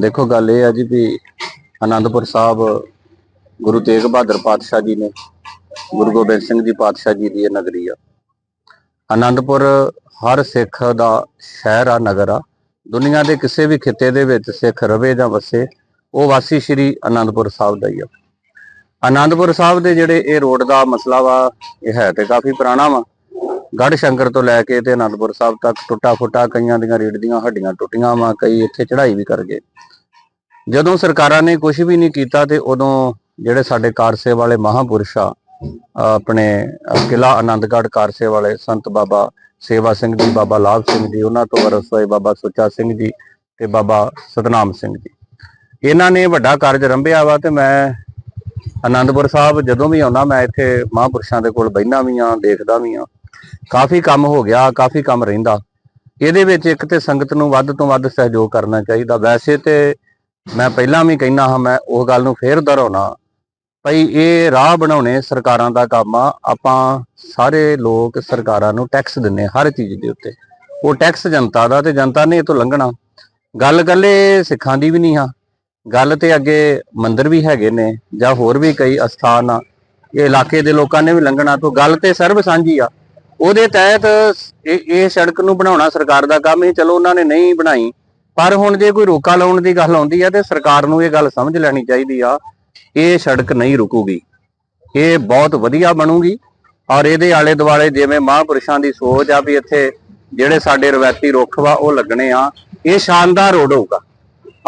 ਦੇਖੋ ਗੱਲ ਇਹ ਆ ਜੀ ਵੀ ਆਨੰਦਪੁਰ ਸਾਹਿਬ ਗੁਰੂ ਤੇਗ ਬਹਾਦਰ ਪਾਤਸ਼ਾਹ ਜੀ ਨੇ, ਗੁਰੂ ਗੋਬਿੰਦ ਸਿੰਘ ਜੀ ਪਾਤਸ਼ਾਹ ਜੀ ਦੀ ਇਹ ਨਗਰੀ ਆ। ਆਨੰਦਪੁਰ ਹਰ ਸਿੱਖ ਦਾ ਸ਼ਹਿਰ ਆ, ਨਗਰ ਆ। ਦੁਨੀਆ ਦੇ ਕਿਸੇ ਵੀ ਖਿੱਤੇ ਦੇ ਵਿੱਚ ਸਿੱਖ ਰਵੇ ਜਾਂ ਵਸੇ, ਉਹ ਵਾਸੀ ਸ਼੍ਰੀ ਆਨੰਦਪੁਰ ਸਾਹਿਬ ਦਾ ਹੀ ਆ। ਆਨੰਦਪੁਰ ਸਾਹਿਬ ਦੇ ਜਿਹੜੇ ਇਹ ਰੋਡ ਦਾ ਮਸਲਾ ਵਾ, ਇਹ ਹੈ ਤੇ ਕਾਫੀ ਪੁਰਾਣਾ ਵਾ। ਗੜ ਸ਼ੰਕਰ ਤੋਂ ਲੈ ਕੇ ਤੇ ਅਨੰਦਪੁਰ ਸਾਹਿਬ ਤੱਕ ਟੁੱਟਾ ਫੁੱਟਾ ਕਈਆਂ ਦੀਆਂ ਰੀੜ ਦੀਆਂ ਹੱਡੀਆਂ ਟੁੱਟੀਆਂ ਵਾ, ਕਈ ਇੱਥੇ ਚੜ੍ਹਾਈ ਵੀ ਕਰ ਗਏ। ਜਦੋਂ ਸਰਕਾਰਾਂ ਨੇ ਕੁਝ ਵੀ ਨਹੀਂ ਕੀਤਾ ਤੇ ਉਦੋਂ ਜਿਹੜੇ ਸਾਡੇ ਕਾਰਸੇ ਵਾਲੇ ਮਹਾਪੁਰਸ਼ ਆ, ਆਪਣੇ ਅਹ ਕਿਲ੍ਹਾ ਆਨੰਦਗੜ੍ਹ ਕਾਰਸੇ ਵਾਲੇ ਸੰਤ ਬਾਬਾ ਸੇਵਾ ਸਿੰਘ ਜੀ, ਬਾਬਾ ਲਾਭ ਸਿੰਘ ਜੀ, ਉਹਨਾਂ ਤੋਂ ਵਰਸ ਹੋਏ ਬਾਬਾ ਸੁੱਚਾ ਸਿੰਘ ਜੀ ਤੇ ਬਾਬਾ ਸਤਨਾਮ ਸਿੰਘ ਜੀ। ਇਹਨਾਂ ਨੇ ਵੱਡਾ ਕਾਰਜ ਰੰਭਿਆ ਵਾ ਤੇ ਮੈਂ ਆਨੰਦਪੁਰ ਸਾਹਿਬ ਜਦੋਂ ਵੀ ਆਉਣਾ ਮੈਂ ਇੱਥੇ ਮਹਾਪੁਰਸ਼ਾਂ ਦੇ ਕੋਲ ਬਹਿਣਾ ਵੀ ਆ, ਦੇਖਦਾ ਵੀ ਆ। ਕਾਫੀ ਕੰਮ ਹੋ ਗਿਆ, ਕਾਫੀ ਕੰਮ ਰਹਿੰਦਾ। ਇਹਦੇ ਵਿੱਚ ਇੱਕ ਤੇ ਸੰਗਤ ਨੂੰ ਵੱਧ ਤੋਂ ਵੱਧ ਸਹਿਯੋਗ ਕਰਨਾ ਚਾਹੀਦਾ। ਵੈਸੇ ਤੇ ਮੈਂ ਪਹਿਲਾਂ ਵੀ ਕਹਿਣਾ ਹਾਂ, ਮੈਂ ਉਹ ਗੱਲ ਨੂੰ ਫੇਰ ਦੁਹਰਾਉਣਾ। ਭਈ ਇਹ ਰਾਹ ਬਣਾਉਣੇ ਸਰਕਾਰਾਂ ਦਾ ਕੰਮ ਆ। ਆਪਾਂ ਸਾਰੇ ਲੋਕ ਸਰਕਾਰਾਂ ਨੂੰ ਟੈਕਸ ਦਿੰਨੇ ਹਰ ਚੀਜ਼ ਦੇ ਉੱਤੇ। ਉਹ ਟੈਕਸ ਜਨਤਾ ਦਾ ਤੇ ਜਨਤਾ ਨੇ ਇਹ ਤੋਂ ਲੰਘਣਾ। ਗੱਲ ਕੱਲੇ ਸਿੱਖਾਂ ਦੀ ਵੀ ਨਹੀਂ ਆ ਗੱਲ ਤੇ ਅੱਗੇ ਮੰਦਿਰ ਵੀ ਹੈਗੇ ਨੇ, ਜਾਂ ਹੋਰ ਵੀ ਕਈ ਅਸਥਾਨ ਆ। ਇਹ ਇਲਾਕੇ ਦੇ ਲੋਕਾਂ ਨੇ ਵੀ ਲੰਘਣਾ। ਤੋਂ ਗੱਲ ਤੇ ਸਰਬ ਸਾਂਝੀ ਆ। ਉਹਦੇ ਤਹਿਤ ਇਹ ਇਹ ਸੜਕ ਨੂੰ ਬਣਾਉਣਾ ਸਰਕਾਰ ਦਾ ਕੰਮ ਹੀ, ਚਲੋ ਉਹਨਾਂ ਨੇ ਨਹੀਂ ਬਣਾਈ, ਪਰ ਹੁਣ ਜੇ ਕੋਈ ਰੋਕਾ ਲਾਉਣ ਦੀ ਗੱਲ ਆਉਂਦੀ ਹੈ ਤੇ ਸਰਕਾਰ ਨੂੰ ਇਹ ਗੱਲ ਸਮਝ ਲੈਣੀ ਚਾਹੀਦੀ ਆ, ਇਹ ਸੜਕ ਨਹੀਂ ਰੁਕੂਗੀ। ਇਹ ਬਹੁਤ ਵਧੀਆ ਬਣੂਗੀ ਔਰ ਇਹਦੇ ਆਲੇ ਦੁਆਲੇ ਜਿਵੇਂ ਮਹਾਂਪੁਰਸ਼ਾਂ ਦੀ ਸੋਚ ਆ ਵੀ ਇੱਥੇ ਜਿਹੜੇ ਸਾਡੇ ਰਵਾਇਤੀ ਰੁੱਖ ਵਾ, ਉਹ ਲੱਗਣੇ ਆ, ਇਹ ਸ਼ਾਨਦਾਰ ਰੋਡ ਹੋਊਗਾ।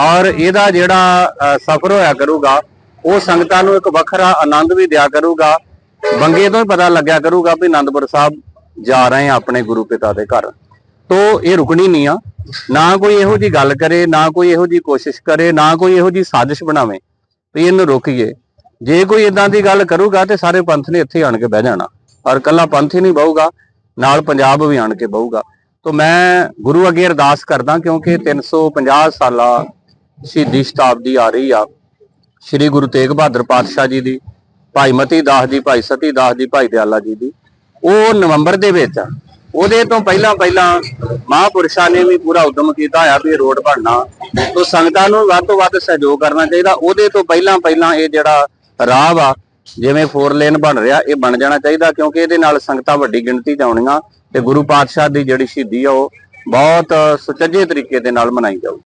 ਔਰ ਇਹਦਾ ਜਿਹੜਾ ਸਫ਼ਰ ਹੋਇਆ ਕਰੂਗਾ, ਉਹ ਸੰਗਤਾਂ ਨੂੰ ਇੱਕ ਵੱਖਰਾ ਆਨੰਦ ਵੀ ਦਿਆ ਕਰੂਗਾ। ਬੰਗੇ ਤੋਂ ਹੀ ਪਤਾ ਲੱਗਿਆ ਕਰੂਗਾ ਵੀ ਆਨੰਦਪੁਰ ਸਾਹਿਬ ਜਾ ਰਹੇ ਆ ਆਪਣੇ ਗੁਰੂ ਪਿਤਾ ਦੇ ਘਰ। ਤੋ ਇਹ ਰੁਕਣੀ ਨਹੀਂ ਆ। ਨਾ ਕੋਈ ਇਹੋ ਜੀ ਗੱਲ ਕਰੇ, ਨਾ ਕੋਈ ਇਹੋ ਜੀ ਕੋਸ਼ਿਸ਼ ਕਰੇ, ਨਾ ਕੋਈ ਇਹੋ ਜੀ ਸਾਜ਼ਿਸ਼ ਬਣਾਵੇ ਵੀ ਇਹਨੂੰ ਰੋਕੀਏ। ਜੇ ਕੋਈ ਇਦਾਂ ਦੀ ਗੱਲ ਕਰੂਗਾ ਤੇ ਸਾਰੇ ਪੰਥ ਨੇ ਇੱਥੇ ਆਣ ਕੇ ਬਹਿ ਜਾਣਾ। ਔਰ ਕੱਲਾ ਪੰਥ ਹੀ ਨਹੀਂ ਬਹੂਗਾ, ਨਾਲ ਪੰਜਾਬ ਵੀ ਆਣ ਕੇ ਬਹੂਗਾ। ਤੋ ਮੈਂ ਗੁਰੂ ਅੱਗੇ ਅਰਦਾਸ ਕਰਦਾ ਕਿਉਂਕਿ 350 ਸਾਲਾ ਸ਼ਹੀਦੀ ਸ਼ਤਾਬਦੀ ਆ ਰਹੀ ਆ। ਸ੍ਰੀ ਗੁਰੂ ਤੇਗ ਬਹਾਦਰ ਪਾਤਸ਼ਾਹ ਜੀ ਦੀ, ਭਾਈ ਮਤੀ ਦਾਸ ਦੀ ਭਾਈ ਸਤੀ ਦਾਸ ਦੀ ਭਾਈ ਦਿਆਲਾ ਜੀ ਦੀ। ਉਹ ਨਵੰਬਰ ਦੇ ਵਿੱਚ ਆ ਉਹਦੇ ਤੋਂ ਪਹਿਲਾਂ ਪਹਿਲਾਂ ਮਹਾਪੁਰਸ਼ਾਂ ਨੇ ਵੀ ਪੂਰਾ ਉਦਮ ਕੀਤਾ ਆ ਵੀ ਰੋਡ ਬਣਨਾ। ਤੋਂ ਸੰਗਤਾਂ ਨੂੰ ਵੱਧ ਤੋਂ ਵੱਧ ਸਹਿਯੋਗ ਕਰਨਾ ਚਾਹੀਦਾ। ਉਹਦੇ ਤੋਂ ਪਹਿਲਾਂ ਪਹਿਲਾਂ ਇਹ ਜਿਹੜਾ ਰਾਹ ਵਾ, ਜਿਵੇਂ 4 ਲੇਨ ਬਣ ਰਿਹਾ, ਇਹ ਬਣ ਜਾਣਾ ਚਾਹੀਦਾ ਕਿਉਂਕਿ ਇਹਦੇ ਨਾਲ ਸੰਗਤਾਂ ਵੱਡੀ ਗਿਣਤੀ ਚ ਆਉਣੀਆਂ ਤੇ ਗੁਰੂ ਪਾਤਸ਼ਾਹ ਦੀ ਜਿਹੜੀ ਸ਼ਹੀਦੀ ਆ ਉਹ ਬਹੁਤ ਸੁਚੱਜੇ ਤਰੀਕੇ ਦੇ ਨਾਲ ਮਨਾਈ ਜਾਊ।